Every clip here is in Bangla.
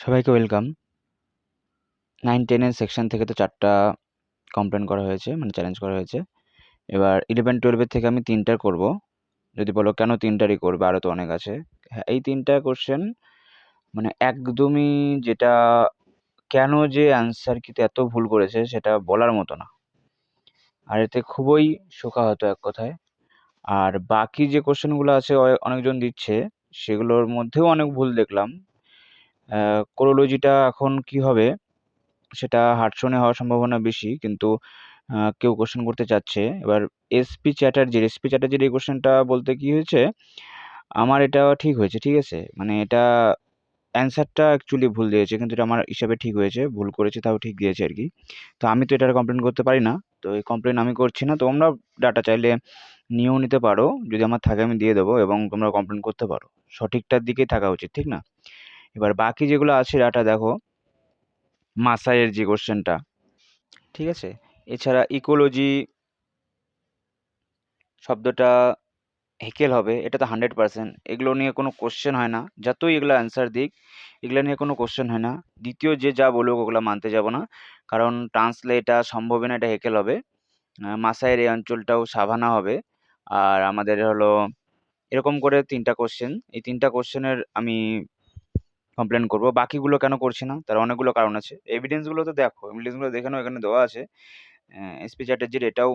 সবাইকে ওয়েলকাম নাইন টেনের সেকশন থেকে তো চারটা কমপ্লেন করা হয়েছে মানে চ্যালেঞ্জ করা হয়েছে। এবার ইলেভেন টুয়েলভের থেকে আমি তিনটার করব। যদি বলো কেন তিনটারই করবে আরও তো অনেক আছে। হ্যাঁ এই তিনটা কোশ্চেন মানে একদমই যেটা কেন যে অ্যান্সার কিতে এত ভুল করেছে সেটা বলার মতো না। আর এতে খুবই শোকাহত এক কথায়। আর বাকি যে কোশ্চেনগুলো আছে অনেকজন দিচ্ছে, সেগুলোর মধ্যেও অনেক ভুল দেখলাম। কোরোলজিটা এখন কি হবে? সেটা হার্টশনে হওয়ার সম্ভাবনা বেশি, কিন্তু কেউ কোশ্চেন করতে চাচ্ছে। এবার এসপি চ্যাটার্জির এসপি চ্যাটার্জির এই কোশ্চেনটা বলতে কি হয়েছে? আমার এটা ঠিক হয়েছে, ঠিক আছে? মানে এটা অ্যান্সারটা অ্যাকচুয়ালি ভুল দিয়েছে, কিন্তু এটা আমার হিসাবে ঠিক হয়েছে, ভুল করেছে তাও ঠিক দিয়েছে আর কি। তো আমি তো এটার কমপ্লেন করতে পারি না, তো এই কমপ্লেন আমি করছি না। তোমরা ডাটা চাইলে নিয়েও নিতে পারো, যদি আমার থাকে আমি দিয়ে দেবো এবং তোমরা কমপ্লেন করতে পারো। সঠিকটার দিকেই থাকা উচিত, ঠিক না? এবার বাকি যেগুলো আছে ডাটা দেখো, মাসাইয়ের যে কোশ্চেনটা ঠিক আছে? এছাড়া ইকোলজি শব্দটা হেকেল হবে, এটা তো হান্ড্রেড পার্সেন্ট এগুলো নিয়ে কোনো কোশ্চেন হয় না, যতই এগুলো অ্যান্সার দিক, এগুলো নিয়ে কোনো কোশ্চেন হয় না। দ্বিতীয় যে যা বলুক ওগুলো মানতে যাব না, কারণ ট্রান্সলেটা সম্ভবই না এটা হেকেল হবে। মাসাইয়ের এই অঞ্চলটাও সাভানা হবে, আর আমাদের হলো এরকম করে তিনটা কোশ্চেন এই তিনটা কোশ্চেনের আমি কমপ্লেন করব। বাকিগুলো কেন করছি না? তার অনেকগুলো কারণ আছে। এভিডেন্সগুলো তো দেখো এভিডেন্সগুলো দেখে নাও, এখানে দেওয়া আছে। এসপি চ্যাটার্জির এটাও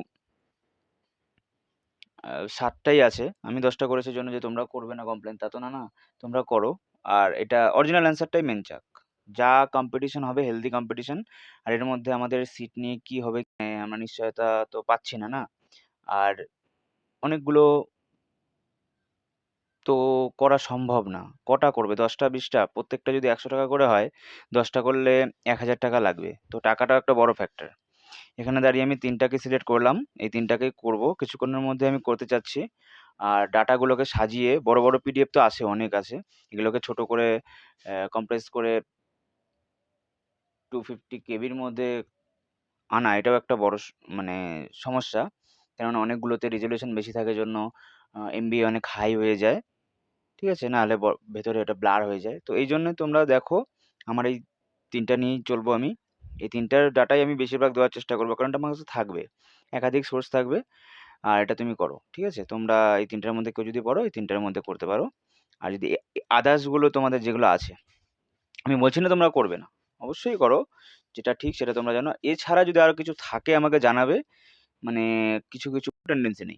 সাতটাই আছে। আমি দশটা করেছি জন্য যে তোমরা করবে না কমপ্লেন তা তো না না। তোমরা করো। আর এটা অরিজিনাল অ্যান্সারটাই মেন চাক। যা কম্পিটিশন হবে হেলদি কম্পিটিশন আর এর মধ্যে আমাদের সিট নিয়ে কি হবে আমরা নিশ্চয়তা তো পাচ্ছি না না। আর অনেকগুলো তো করা সম্ভব না। কটা করবে? দশটা, বিশটা? প্রত্যেকটা যদি একশো টাকা করে হয়, দশটা করলে এক হাজার টাকা লাগবে। তো টাকাটাও একটা বড় ফ্যাক্টর এখানে দাঁড়িয়ে আমি তিনটাকে সিলেক্ট করলাম। এই তিনটাকেই করব। কিছুক্ষণের মধ্যে আমি করতে চাচ্ছি। আর ডাটাগুলোকে সাজিয়ে, বড় বড় পিডিএফ তো আছে, অনেক আছে। এগুলোকে ছোট করে কম্প্রেস করে টু ফিফটি কেবির মধ্যে আনা। এটাও একটা বড় মানে সমস্যা। কেননা অনেকগুলোতে রেজলিউশন বেশি থাকে জন্য এমবি অনেক হাই হয়ে যায়। ঠিক আছে? নাহলে ব- ভেতরে এটা ব্লার হয়ে যায়। তো এই জন্য তোমরা দেখো, আমার এই তিনটা নিয়েই চলবো আমি। এই তিনটার ডাটাই আমি বেশিরভাগ দেওয়ার চেষ্টা করব, কারণ এটা আমার কাছে থাকবে। একাধিক সোর্স থাকবে, আর এটা তুমি করো, ঠিক আছে? তোমরা এই তিনটার মধ্যে কেউ যদি পড়ো, এই তিনটার মধ্যে করতে পারো। আর যদি আদার্সগুলো তোমাদের যেগুলো আছে, আমি বলছি না তোমরা করবে না। অবশ্যই করো, যেটা ঠিক সেটা তোমরা জানো। এছাড়া যদি আরও কিছু থাকে আমাকে জানাবে মানে কিছু কিছু টেন্ডেন্সি নেই।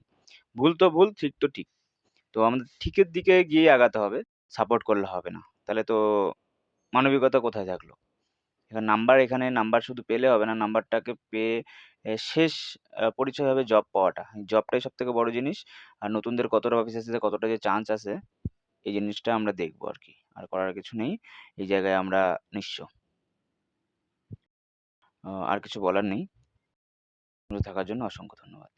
ভুল তো ভুল, ঠিক তো ঠিক। তো আমাদের ঠিকের দিকে গিয়ে আগাতে হবে সাপোর্ট করলে হবে না। তাহলে তো মানবিকতা কোথায় থাকল? এবার নাম্বার এখানে নাম্বার শুধু পেলে হবে না নাম্বারটাকে পেয়ে শেষ পরিচয় হবে জব পাওয়াটা। জবটাই সব থেকে বড় জিনিস। আর নতুনদের কতটা অফিস অফিসে কতটা যে চান্স আছে, এই জিনিসটা আমরা দেখব আর কি। আর করার কিছু নেই, এই জায়গায় আমরা নিঃস্ব। আর কিছু বলার নেই। থাকার জন্য অসংখ্য ধন্যবাদ।